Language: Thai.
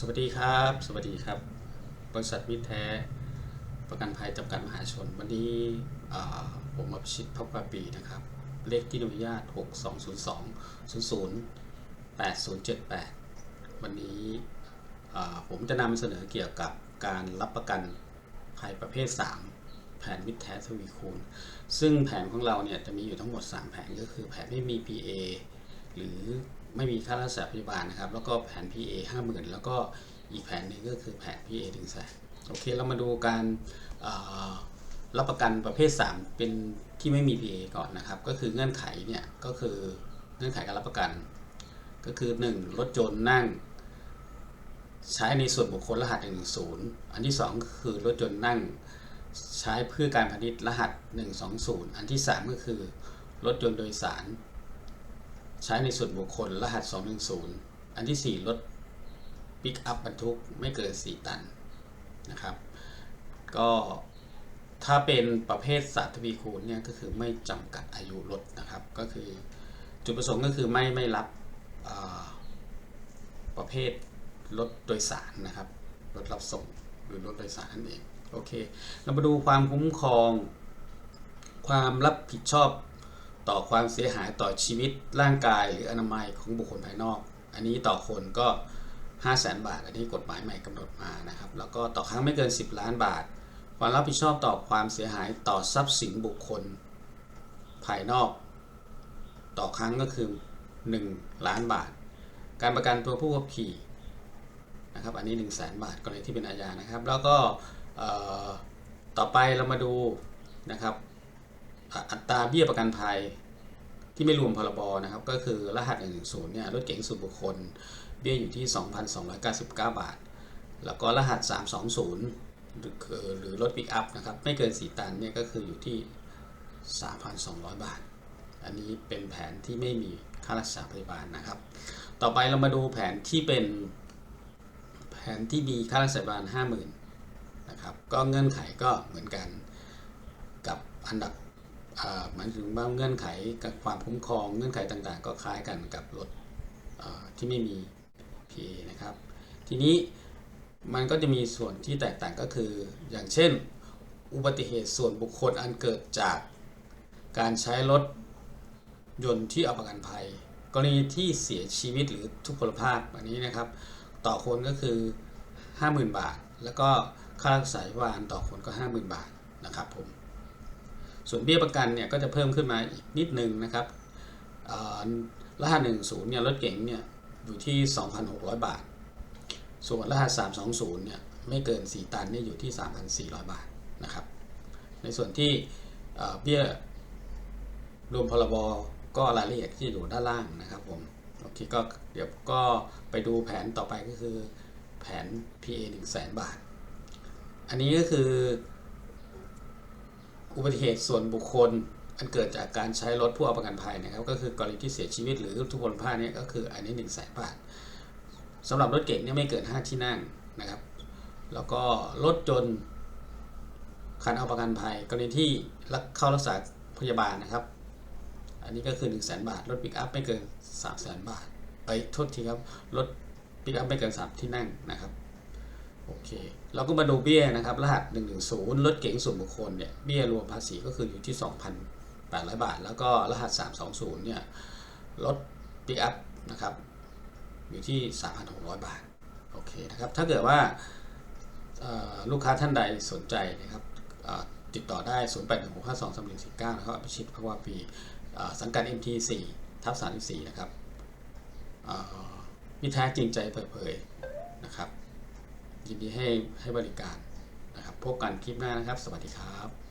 สวัสดีครับ สวัสดีครับ บริษัทมิตรแท้ ประกันภัยจำกัดมหาชน วันนี้ผมอภิชิตพับวาปีนะครับ เลขที่อนุญาต 6202 00 8078 วันนี้ผมจะนำเสนอเกี่ยวกับการรับประกันภัยประเภท 3 แผนมิตรแท้ทวีคูณ ซึ่งแผนของเราเนี่ยจะมีอยู่ทั้งหมด 3 แผนก็คือแผนไม่มี PA หรือ ไม่มีค่ารักษาพยาบาลนะครับ แล้วก็แผน PA 50,000 แล้วก็อีกแผนหนึ่งก็คือแผน PA 1 0 0 0 0โอเค เรามาดูการรับประกันประเภท 3 เป็นที่ไม่มี PA ก่อนนะครับ ก็คือเงื่อนไขเนี่ยก็คือเงื่อนไขการรับประกัน ก็คือ 1 รถยนต์นั่ง ใช้ในส่วนบุคคลรหัส 110 อันที่ 2 ก็คือรถยนต์นั่งใช้เพื่อการพาณิชย์รหัส 120 อันที่ 3 ก็คือรถยนต์โดยสาร ใช้ในส่วนบุคคลรหัส 210 อันที่ 4 รถปิกอัพบรรทุกไม่เกิน 4 ตันนะครับ ก็ถ้าเป็นประเภทสัตว์ทวีคูณเนี่ยก็คือไม่จำกัดอายุรถนะครับ ก็คือจุดประสงค์ก็คือไม่ไม่รับประเภทรถโดยสารนะครับรถรับส่งหรือรถโดยสารนั่นเองโอเค เรามาดูความคุ้มครอง ความรับผิดชอบ ต่อความเสียหายต่อชีวิตร่างกายหรืออนามัยของบุคคลภายนอก อันนี้ต่อคนก็ 5 0 0แสนบาท อันนี้กฎหมายใหม่กำหนดมานะครับ แล้วก็ต่อครั้งไม่เกิน 10 ล้านบาท ความรับผิดชอบต่อความเสียหายต่อทรัพย์สินบุคคลภายนอก ต่อครั้งก็คือ 1 ล้านบาท การประกันตัวผู้ขับขี่นะครับ อันนี้ 1 0 0 0 0แสนบาทกรณีที่เป็นอาญานะครับ แล้วก็ต่อไปเรามาดูนะครับ อัตราเบี้ยประกันภัยที่ไม่รวมพรบนะครับ ก็คือรหัส 110 เนี่ย รถเก๋งส่วนบุคคล เบี้ยอยู่ที่ 2,299 บาท แล้วก็รหัส 320 หรือหรือรถปิกอัพนะครับ ไม่เกิน 4 ตันเนี่ยก็คืออยู่ที่ 3,200 บาท อันนี้เป็นแผนที่ไม่มีค่ารักษาพยาบาลนะครับ ต่อไปเรามาดูแผนที่เป็นแผนที่มีค่ารักษาพยาบาล 50,000 นะครับ ก็เงื่อนไขก็เหมือนกันกับอันดับ หมายถึงว่าเงื่อนไขกับความคุ้มครองเงื่อนไขต่างๆ ก็คล้ายกันกับรถที่ไม่มี PA นะครับ ทีนี้มันก็จะมีส่วนที่แตกต่างก็คือ อย่างเช่น อุบัติเหตุส่วนบุคคลอันเกิดจากการใช้รถยนต์ที่เอาประกันภัย กรณีที่เสียชีวิตหรือทุพพลภาพอันนี้นะครับ ต่อคนก็คือ 50,000 บาท แล้วก็ค่ารักษาพยาบาลต่อคนก็ 50,000 บาทนะครับผม ส่วนเบี้ยประกันเนี่ยก็จะเพิ่มขึ้นมาอีกนิดนึงนะครับเอ่อรหัส10เนี่ยรถเก๋งเนี่ยอยู่ที่ 2,600 บาท ส่วนรหัส320เนี่ยไม่เกิน 4 ตันเนี่ยอยู่ที่ 3,400 บาทนะครับ ในส่วนที่เบี้ยรวมพรบก็รายละเอียดที่อยู่ด้านล่างนะครับผมโอเคก็เดี๋ยวก็ไปดูแผนต่อไปก็คือแผน PA 1 0 0 0 0 0บาท อันนี้ก็คือ อุบัติเหตุส่วนบุคคลอันเกิดจากการใช้รถผู้เอาประกันภัยนะครับ ก็คือกรณีที่เสียชีวิตหรือทุพพลภาพเนี่ยก็คืออันนี้1นึ่งแสนบาทสำหรับรถเก๋งเนี่ยไม่เกิน 5 ที่นั่งนะครับ แล้วก็รถจนคันเอาประกันภัย กรณีที่รักเข้ารักษาพยาบาลนะครับ อันนี้ก็คือ1นึ่งแสนบาท รถปิกอัพไม่เกิน 3 0 0แสนบาท ไปโทษทีครับ รถปิกอัพไม่เกิน 3 ที่นั่งนะครับ โอเค เราก็มาดูเบี้ยนะครับ รหัส 110รถเก๋งส่วนบุคคลเนี่ย เบี้ยรวมภาษีก็คืออยู่ที่ 2,800 บาท แล้วก็รหัส 320 เนี่ย รถปิกอัพนะครับ อยู่ที่ 3,600 บาท โอเคนะครับ ถ้าเกิดว่าลูกค้าท่านใดสนใจนะครับติดต่อได้ 0816523149 นะครับพิชิตภาวะปีสังกัด MT4 ทับ34 นะครับมิตรแท้จริงใจเปิดเผยนะครับ ยินดีให้ให้บริการนะครับพบกันคลิปหน้านะครับ สวัสดีครับ